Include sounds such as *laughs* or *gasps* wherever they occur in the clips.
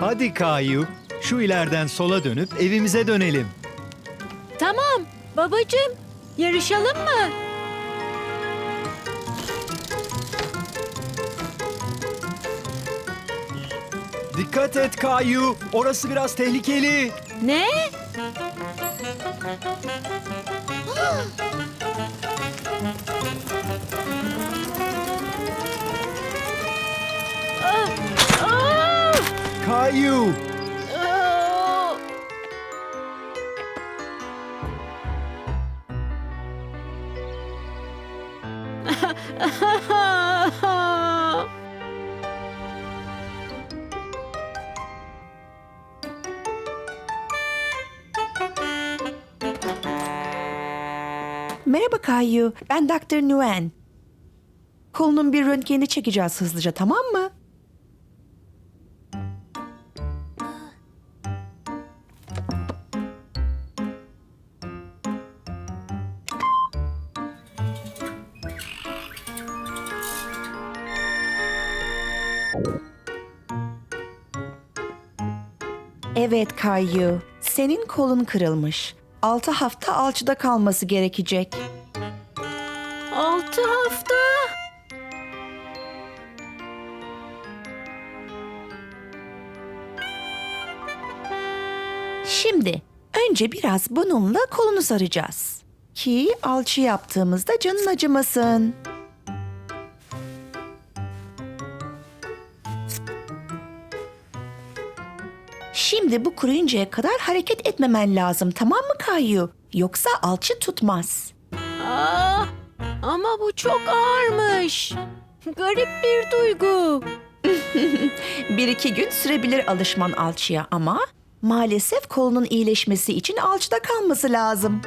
Hadi Kayu, şu ileriden sola dönüp evimize dönelim. Tamam babacığım yarışalım mı? Dikkat et Kayu, orası biraz tehlikeli. Ne? Ah, Merhaba Kayu, ben Dr. Nguyen. Kolunun bir röntgenini çekeceğiz hızlıca, tamam mı? Evet Kayu, senin kolun kırılmış. 6 hafta alçıda kalması gerekecek. Altı hafta. Şimdi önce biraz bununla kolunu saracağız. Ki alçı yaptığımızda canın acımasın. Şimdi bu kuruyuncaya kadar hareket etmemen lazım tamam mı Kayu? Yoksa alçı tutmaz. Aa, Ah, ama bu çok ağırmış. Garip bir duygu. *laughs* Bir iki gün sürebilir alışman alçıya ama maalesef kolunun iyileşmesi için alçıda kalması lazım.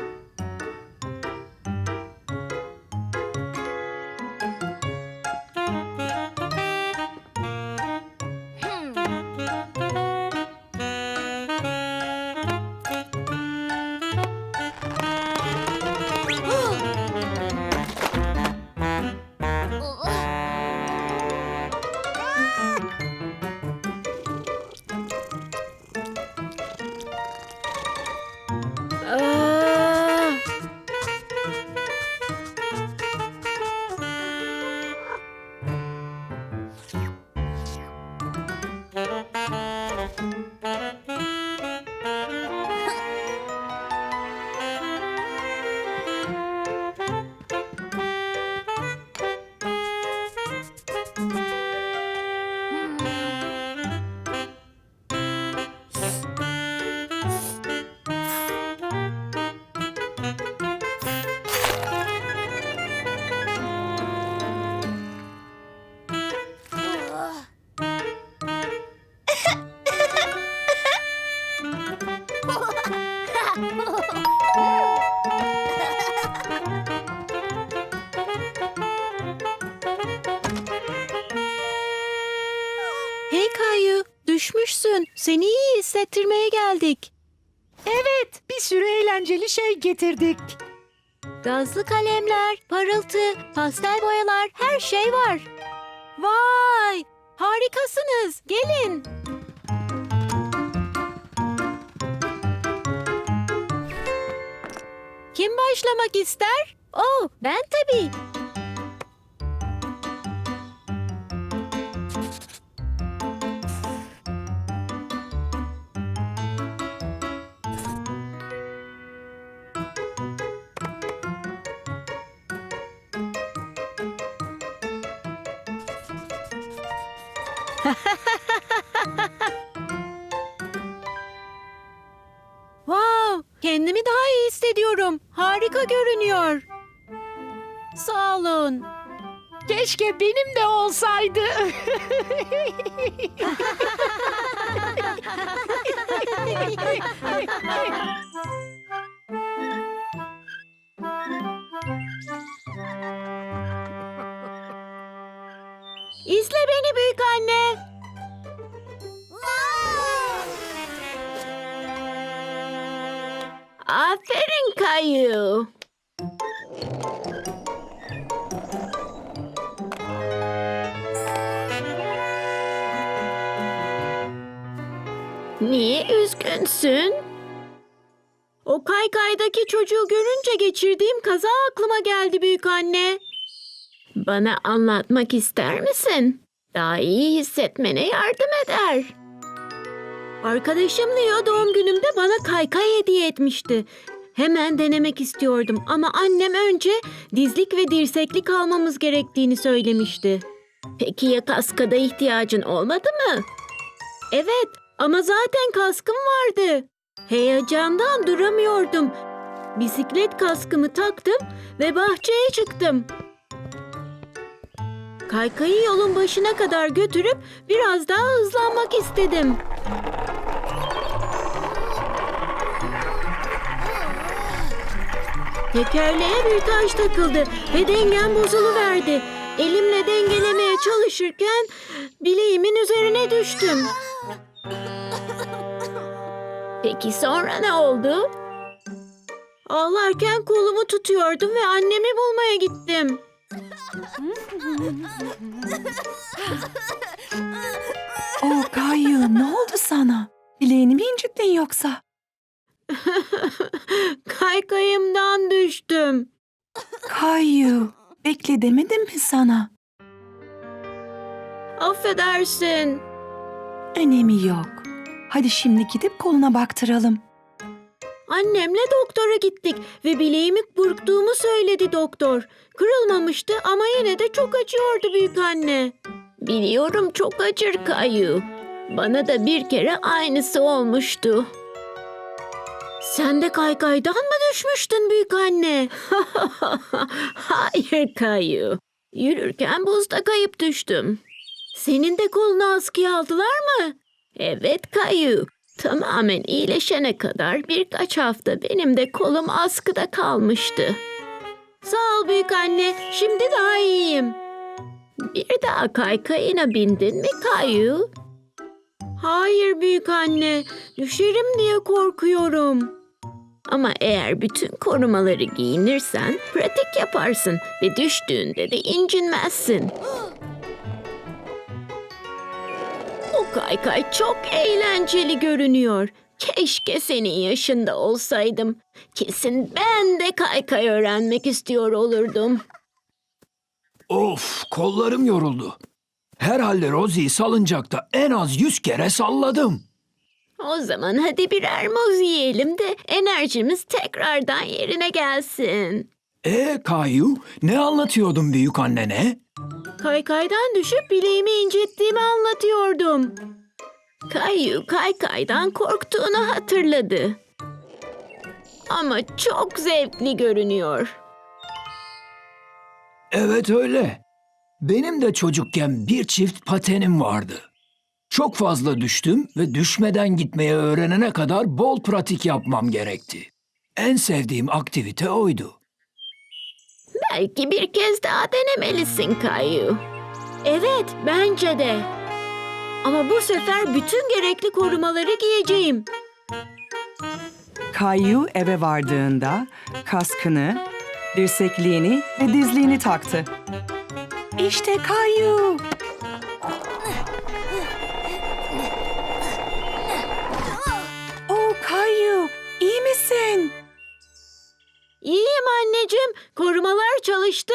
Düşmüşsün. Seni iyi hissettirmeye geldik. Evet, bir sürü eğlenceli şey getirdik. Gazlı kalemler, parıltı, pastel boyalar, her şey var. Vay! Harikasınız. Gelin. Kim başlamak ister? Oh, ben tabii. Wow, kendimi daha iyi hissediyorum. Harika görünüyor. Sağ olun. Keşke benim de olsaydı. İzle beni büyük Aferin Kayu. Niye üzgünsün? O kaykaydaki çocuğu görünce geçirdiğim kaza aklıma geldi büyük anne. Bana anlatmak ister misin? Daha iyi hissetmene yardım eder. Arkadaşım Leo doğum günümde bana kaykay hediye etmişti. Hemen denemek istiyordum ama annem önce dizlik ve dirseklik almamız gerektiğini söylemişti. Peki ya kaskada ihtiyacın olmadı mı? Evet ama zaten kaskım vardı. Heyecandan duramıyordum. Bisiklet kaskımı taktım ve bahçeye çıktım. Kaykayı yolun başına kadar götürüp biraz daha hızlanmak istedim. Tekerleğe bir taş takıldı ve dengem bozuluverdi. Elimle dengelemeye çalışırken bileğimin üzerine düştüm. Peki sonra ne oldu? Ağlarken kolumu tutuyordum ve annemi bulmaya gittim. Oh Kayu ne oldu sana? Bileğini mi incittin yoksa? *laughs* Kaykayımdan düştüm. Kayu bekle demedim mi sana? Affedersin. Önemi yok. Hadi şimdi gidip koluna baktıralım. Annemle doktora gittik ve bileğimi burktuğumu söyledi doktor. Kırılmamıştı ama yine de çok acıyordu büyük anne. Biliyorum çok acır Kayu. Bana da bir kere aynısı olmuştu. Sen de kaykaydan mı düşmüştün büyük anne? *laughs* Hayır Kayu. Yürürken buzda kayıp düştüm. Senin de kolunu askıya aldılar mı? Evet Kayu. Tamamen iyileşene kadar birkaç hafta benim de kolum askıda kalmıştı. Sağ ol büyük anne. Şimdi daha iyiyim. Bir daha kaykayına bindin mi Kayu? Hayır büyük anne. Düşerim diye korkuyorum. Ama eğer bütün korumaları giyinirsen pratik yaparsın ve düştüğünde de incinmezsin. O kaykay çok eğlenceli görünüyor. Keşke senin yaşında olsaydım. Kesin ben de kaykay öğrenmek istiyor olurdum. Of kollarım yoruldu. Herhalde Rosie'yi salıncakta en az yüz kere salladım. O zaman hadi birer muz yiyelim de enerjimiz tekrardan yerine gelsin. E Kayu ne anlatıyordun büyük annene? Kaykaydan düşüp bileğimi incittiğimi anlatıyordum. Kayu kaykaydan korktuğunu hatırladı. Ama çok zevkli görünüyor. Evet öyle. Benim de çocukken bir çift patenim vardı. Çok fazla düştüm ve düşmeden gitmeye öğrenene kadar bol pratik yapmam gerekti. En sevdiğim aktivite oydu. Belki bir kez daha denemelisin Kayu. Evet, bence de. Ama bu sefer bütün gerekli korumaları giyeceğim. Kayu eve vardığında kaskını, dirsekliğini ve dizliğini taktı. İşte Kayu. Misin? İyiyim anneciğim, korumalar çalıştı.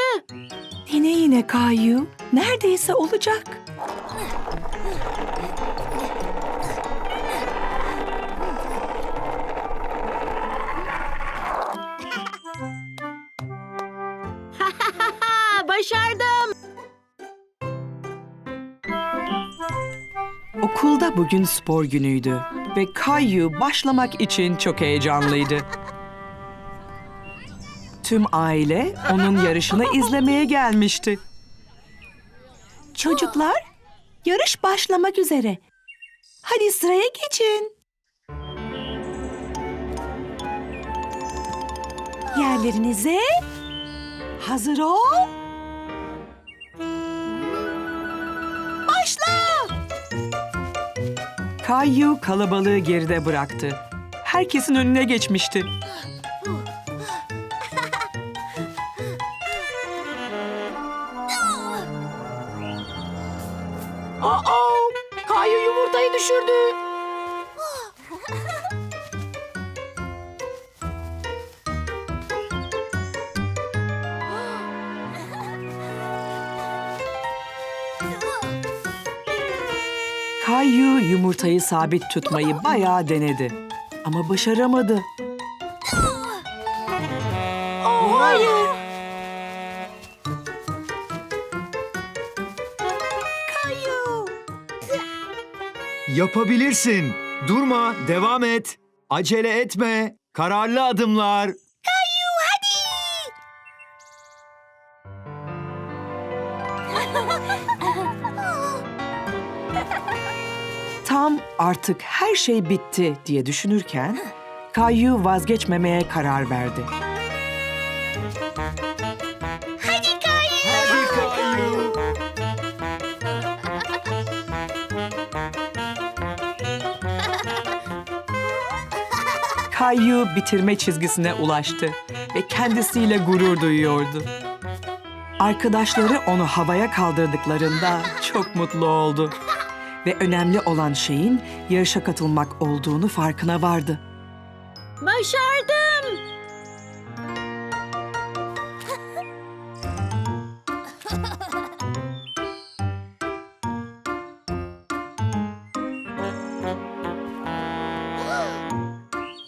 Dene yine Kayu. Neredeyse olacak. *laughs* Başardım. Okulda bugün spor günüydü ve Kayu başlamak için çok heyecanlıydı. Tüm aile onun yarışını izlemeye gelmişti. Çocuklar, yarış başlamak üzere. Hadi sıraya geçin. Yerlerinize. Hazır ol. Kayu kalabalığı geride bıraktı. Herkesin önüne geçmişti. Kayu yumurtayı sabit tutmayı bayağı denedi. Ama başaramadı. Oh, hayır. Kayu. Yapabilirsin. Durma, devam et. Acele etme. Kararlı adımlar. *laughs* Tam artık her şey bitti diye düşünürken Kayu vazgeçmemeye karar verdi. Hadi Kayu. *laughs* Kayu bitirme çizgisine ulaştı ve kendisiyle gurur duyuyordu. Arkadaşları onu havaya kaldırdıklarında çok mutlu oldu. Ve önemli olan şeyin yarışa katılmak olduğunu farkına vardı. Başardım.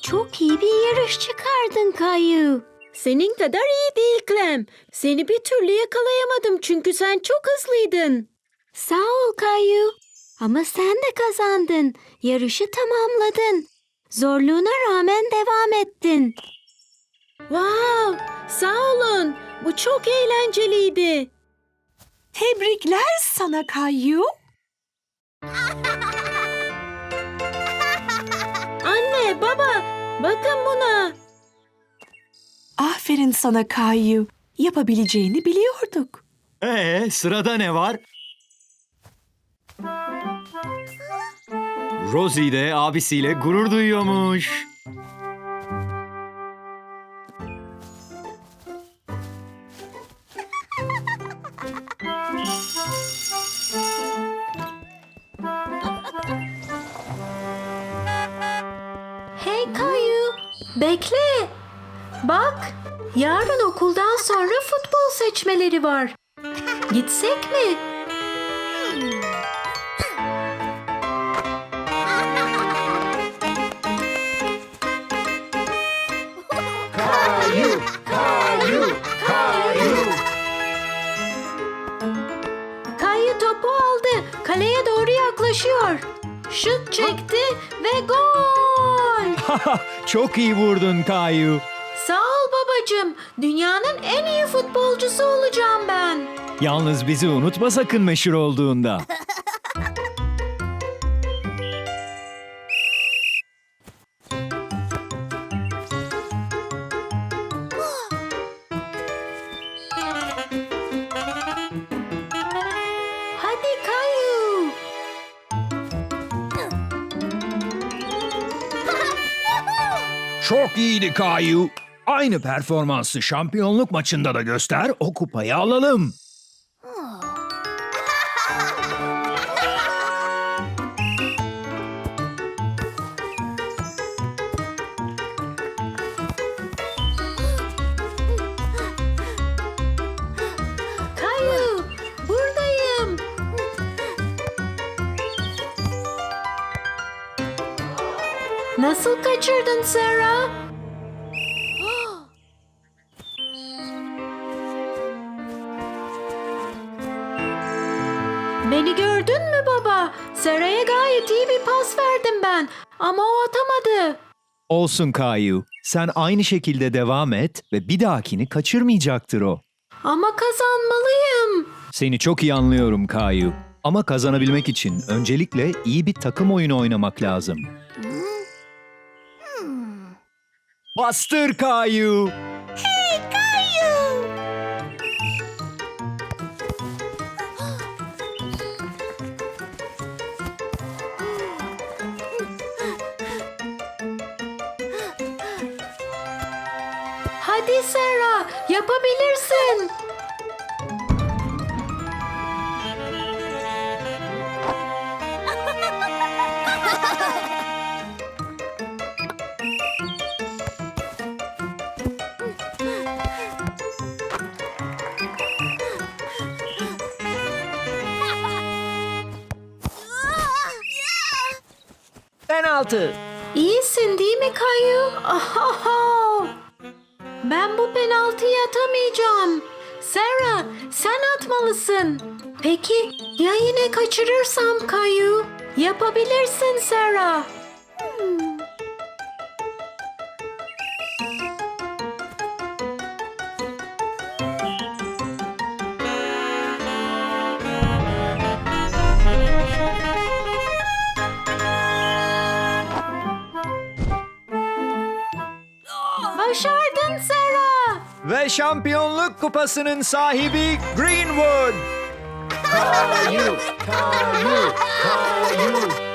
Çok iyi bir yarış çıkardın Kayu. Senin kadar iyi değil Clem. Seni bir türlü yakalayamadım çünkü sen çok hızlıydın. Sağ ol Kayu. Ama sen de kazandın. Yarışı tamamladın. Zorluğuna rağmen devam ettin. Wow, sağ olun. Bu çok eğlenceliydi. Tebrikler sana Kayu. *laughs* Anne, baba, bakın buna. Aferin sana Kayu. Yapabileceğini biliyorduk. Ee, sırada ne var? Rosie de abisiyle gurur duyuyormuş. Hey Kayu, bekle. Bak, yarın okuldan sonra futbol seçmeleri var. Gitsek mi? *laughs* Çok iyi vurdun Kayu. Sağ ol babacığım. Dünyanın en iyi futbolcusu olacağım ben. Yalnız bizi unutma sakın meşhur olduğunda. *laughs* Çok iyiydi Kayu. Aynı performansı şampiyonluk maçında da göster, o kupayı alalım. Nasıl kaçırdın Sarah? *gasps* Beni gördün mü baba? Sarah'ya gayet iyi bir pas verdim ben. Ama o atamadı. Olsun Kayu. Sen aynı şekilde devam et ve bir dahakini kaçırmayacaktır o. Ama kazanmalıyım. Seni çok iyi anlıyorum Kayu. Ama kazanabilmek için öncelikle iyi bir takım oyunu oynamak lazım. Bastır Kayu. Hadi Sarah, yapabilirsin. Penaltı. İyisin değil mi Kayu? Ahaha! Ben bu penaltıyı atamayacağım. Sarah, sen atmalısın. Peki ya yine kaçırırsam Kayu? Yapabilirsin Sarah. Sarah. Ve şampiyonluk kupasının sahibi Greenwood. Kayu, kayu, kayu,